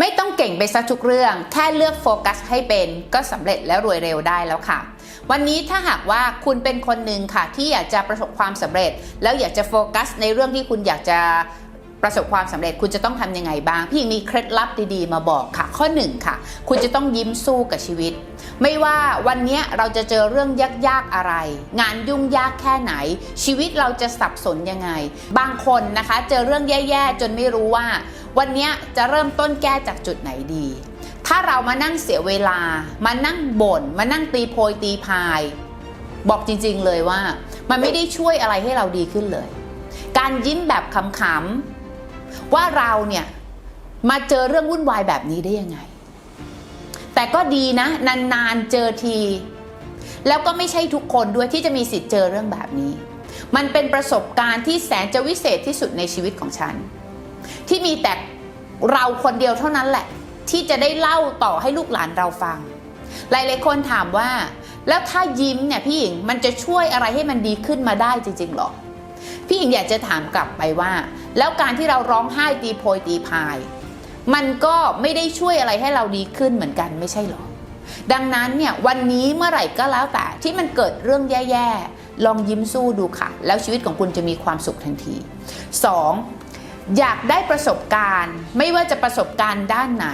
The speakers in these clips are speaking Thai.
ไม่ต้องเก่งไปซะทุกเรื่อง แค่เลือกโฟกัสให้เป็นก็สำเร็จและรวยเร็วได้แล้วค่ะ วันนี้ถ้าหากว่าคุณเป็นคนหนึ่งค่ะ ที่อยากจะประสบความสำเร็จ แล้วอยากจะโฟกัสในเรื่องที่คุณอยากจะประสบความสำเร็จคุณจะต้องทำยังไงบ้าง พี่มีเคล็ดลับดีๆ มาบอกค่ะ ข้อหนึ่งค่ะ คุณจะต้องยิ้มสู้กับชีวิต ไม่ว่าวันนี้เราจะเจอเรื่องยากๆอะไร งานยุ่งยากแค่ไหน ชีวิตเราจะสับสนยังไง บางคนนะคะ เจอเรื่องแย่ๆ จนไม่รู้ว่า วันนี้จะเริ่มต้นแก้จากจุดไหนดี ถ้าเรามานั่งเสียเวลา มานั่งบ่น มานั่งตีโพยตีพาย บอกจริงๆเลยว่า มันไม่ได้ช่วยอะไรให้เราดีขึ้นเลย การยิ้มแบบขำๆว่าเราเนี่ยมาเจอเรื่องวุ่นวายแบบนี้ได้ยังไง แต่ก็ดีนะ นานๆเจอที แล้วก็ไม่ใช่ทุกคนด้วยที่จะมีสิทธิ์เจอเรื่องแบบนี้ มันเป็นประสบการณ์ที่แสนจะวิเศษที่สุดในชีวิตของฉัน ที่มีแต่เราคนเดียวเท่านั้นแหละ ที่จะได้เล่าต่อให้ลูกหลานเราฟัง หลายๆคนถามว่า แล้วถ้ายิ้มเนี่ยพี่หญิงมันจะช่วยอะไรให้มันดีขึ้นมาได้จริงๆหรอพี่หญิงอยากจะถามกลับไปว่า แล้วการที่เราร้องไห้ตีโพยตีพาย มันก็ไม่ได้ช่วยอะไรให้เราดีขึ้นเหมือนกันไม่ใช่หรอดังนั้นเนี่ยวันนี้เมื่อไหร่ก็แล้วแต่ที่มันเกิดเรื่องแย่ๆ ลองยิ้มสู้ดูค่ะ แล้วชีวิตของคุณจะมีความสุขทันที 2. อยากได้ประสบการณ์ ไม่ว่าจะประสบการณ์ด้านไหน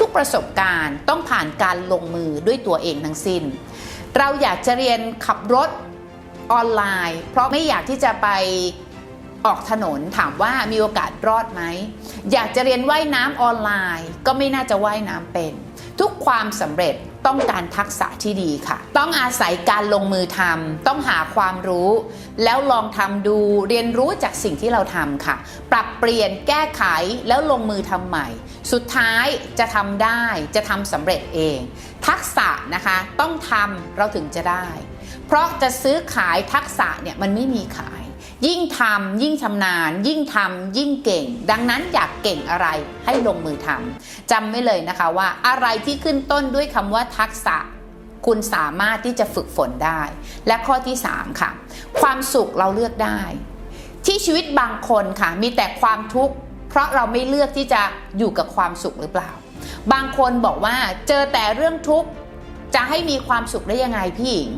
ทุกๆประสบการณ์ต้องผ่านการลงมือด้วยตัวเองทั้งสิ้น เราอยากจะเรียนขับรถออนไลน์ เพราะไม่อยากที่จะไป ออกถนนถามว่ามีโอกาสรอดไหม อยากจะเรียนว่ายน้ำออนไลน์ ก็ไม่น่าจะว่ายน้ำเป็น ทุกความสำเร็จต้องการทักษะที่ดีค่ะ ต้องอาศัยการลงมือทำต้องหาความรู้ แล้วลองทำดูเรียนรู้จากสิ่งที่เราทำค่ะ ปรับเปลี่ยนแก้ไขแล้วลงมือทำใหม่ สุดท้ายจะทำได้จะทำสำเร็จเอง ทักษะนะคะต้องทำเราถึงจะได้ เพราะจะซื้อขายทักษะเนี่ยมันไม่มีขาย ยิ่งทำยิ่งชำนาญ ยิ่งทำยิ่งเก่ง ดังนั้นอยากเก่งอะไรให้ลงมือทำจำไว้เลยนะคะว่าอะไรที่ขึ้นต้นด้วยคำว่าทักษะ คุณสามารถที่จะฝึกฝนได้ และข้อที่ 3 ค่ะ ความสุขเราเลือกได้ ที่ชีวิตบางคนค่ะ มีแต่ความทุกข์ เพราะเราไม่เลือกที่จะอยู่กับความสุขหรือเปล่า บางคนบอกว่าเจอแต่เรื่องทุกข์จะให้มีความสุขได้ยังไงพี่หญิง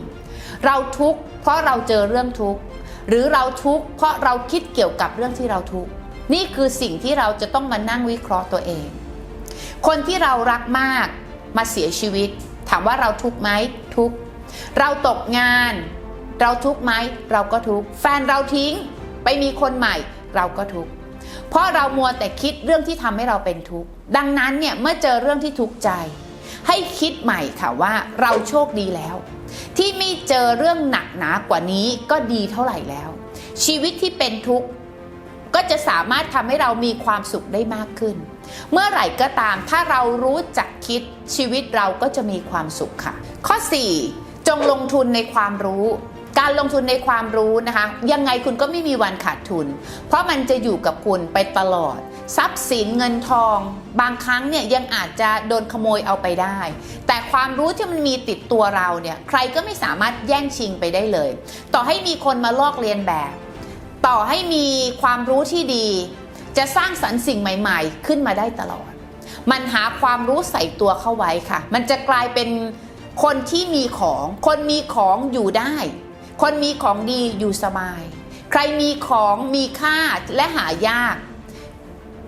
เราทุกข์เพราะเราเจอเรื่องทุกข์ หรือเราทุกข์เพราะเราคิดเกี่ยวกับเรื่องที่เราทุกข์นี่คือสิ่งที่เราจะต้องมานั่งวิเคราะห์ตัวเอง คนที่เรารักมากมาเสียชีวิต ถามว่าเราทุกข์ไหมทุกข์เราตกงาน เราทุกข์ไหมเราก็ทุกข์แฟนเราทิ้งไปมีคนใหม่ เราก็ทุกข์เพราะเรามัวแต่คิดเรื่องที่ทำให้เราเป็นทุกข์ดังนั้นเนี่ยเมื่อเจอเรื่องที่ทุกข์ใจ ให้คิดใหม่ค่ะว่าเราโชคดีแล้ว ที่ไม่เจอเรื่องหนักหนากว่านี้ก็ดีเท่าไหร่แล้ว ชีวิตที่เป็นทุกข์ก็จะสามารถทำให้เรามีความสุขได้มากขึ้น เมื่อไหร่ก็ตามถ้าเรารู้จักคิดชีวิตเราก็จะมีความสุขค่ะ ข้อ 4 จงลงทุนในความรู้ การลงทุนในความรู้นะคะ ยังไงคุณก็ไม่มีวันขาดทุน เพราะมันจะอยู่กับคุณไปตลอด ทรัพย์สินเงินทอง บางครั้งเนี่ยยังอาจจะโดนขโมยเอาไปได้ แต่ความรู้ที่มันมีติดตัวเราเนี่ยใครก็ไม่สามารถแย่งชิงไปได้เลย ต่อให้มีคนมาลอกเลียนแบบ ต่อให้มีความรู้ที่ดี จะสร้างสรรค์สิ่งใหม่ ๆ ขึ้นมาได้ตลอด มันหาความรู้ใส่ตัวเข้าไว้ค่ะ มันจะกลายเป็นคนที่มีของ คนมีของอยู่ได้ คนมีของดีอยู่สบาย ใครมีของมีค่าและหายาก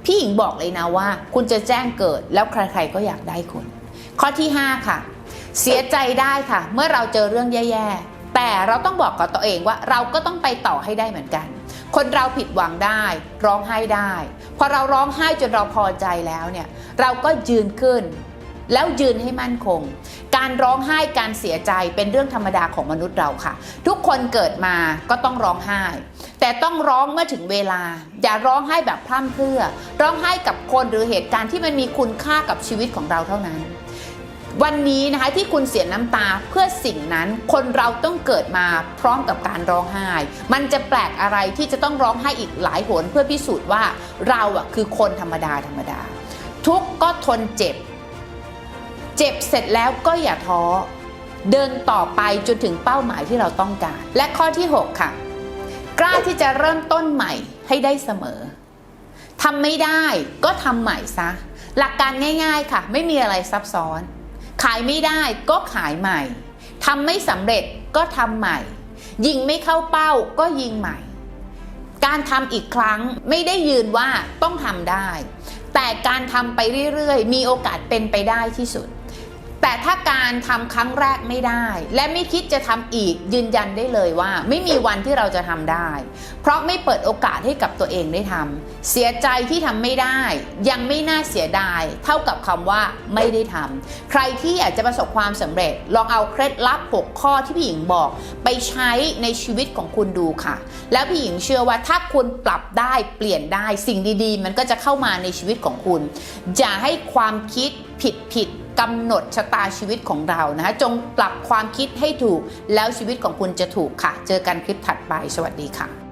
พี่หญิงบอกเลยนะว่า คุณจะแจ้งเกิดแล้วใครๆก็อยากได้คุณ ข้อที่ 5 ค่ะ เสียใจได้ค่ะ เมื่อเราเจอเรื่องแย่ๆ แต่เราต้องบอกกับตัวเองว่าเราก็ต้องไปต่อให้ได้เหมือนกัน คนเราผิดหวังได้ ร้องไห้ได้ พอเราร้องไห้จนเราพอใจแล้วเนี่ย เราก็ยืนขึ้น แล้วยืนให้มั่นคง การร้องไห้การเสียใจเป็นเรื่องธรรมดาของมนุษย์เราค่ะ ทุกคนเกิดมาก็ต้องร้องไห้ แต่ต้องร้องเมื่อถึงเวลา อย่าร้องไห้แบบพร่ำเพรื่อ ร้องไห้กับคนหรือเหตุการณ์ที่มันมีคุณค่ากับชีวิตของเราเท่านั้น วันนี้นะคะที่คุณเสียน้ำตาเพื่อสิ่งนั้นคนเราต้องเกิดมาพร้อมกับการร้องไห้ มันจะแปลกอะไรที่จะต้องร้องไห้อีกหลายหนเพื่อพิสูจน์ว่าเราอะคือคนธรรมดาธรรมดา ทุกข์ก็ทนเจ็บ เจ็บเสร็จแล้วก็อย่าท้อ เดินต่อไปจนถึงเป้าหมายที่เราต้องการ และข้อที่ 6 ค่ะ กล้าที่จะเริ่มต้นใหม่ให้ได้เสมอทำไม่ได้ก็ทำใหม่ซะ หลักการง่าย ๆค่ะ ไม่มีอะไรซับซ้อน ขายไม่ได้ก็ขายใหม่ทำไม่สำเร็จก็ทำใหม่ ยิงไม่เข้าเป้าก็ยิงใหม่ การทำอีกครั้งไม่ได้ยืนว่าต้องทำได้ แต่การทำไปเรื่อยๆ มีโอกาสเป็นไปได้ที่สุด แต่ถ้าการทำครั้งแรกไม่ได้ และไม่คิดจะทำอีกยืนยันได้เลยว่า ไม่มีวันที่เราจะทำได้ เพราะไม่เปิดโอกาสให้กับตัวเองได้ทำเสียใจที่ทำไม่ได้ ยังไม่น่าเสียดาย เท่ากับคำว่าไม่ได้ทำใครที่อยากจะประสบความสำเร็จ ลองเอาเคล็ดลับ 6 ข้อที่พี่หญิงบอก ไปใช้ในชีวิตของคุณดูค่ะ แล้วพี่หญิงเชื่อว่าถ้าคุณปรับได้เปลี่ยนได้สิ่งดีๆ มันก็จะเข้ามาในชีวิตของคุณอย่าให้ความคิดผิดผิด กำหนดชะตาชีวิตของเรานะคะจงปรับความคิดให้ถูกแล้วชีวิตของคุณจะถูกค่ะ เจอกันคลิปถัดไป สวัสดีค่ะ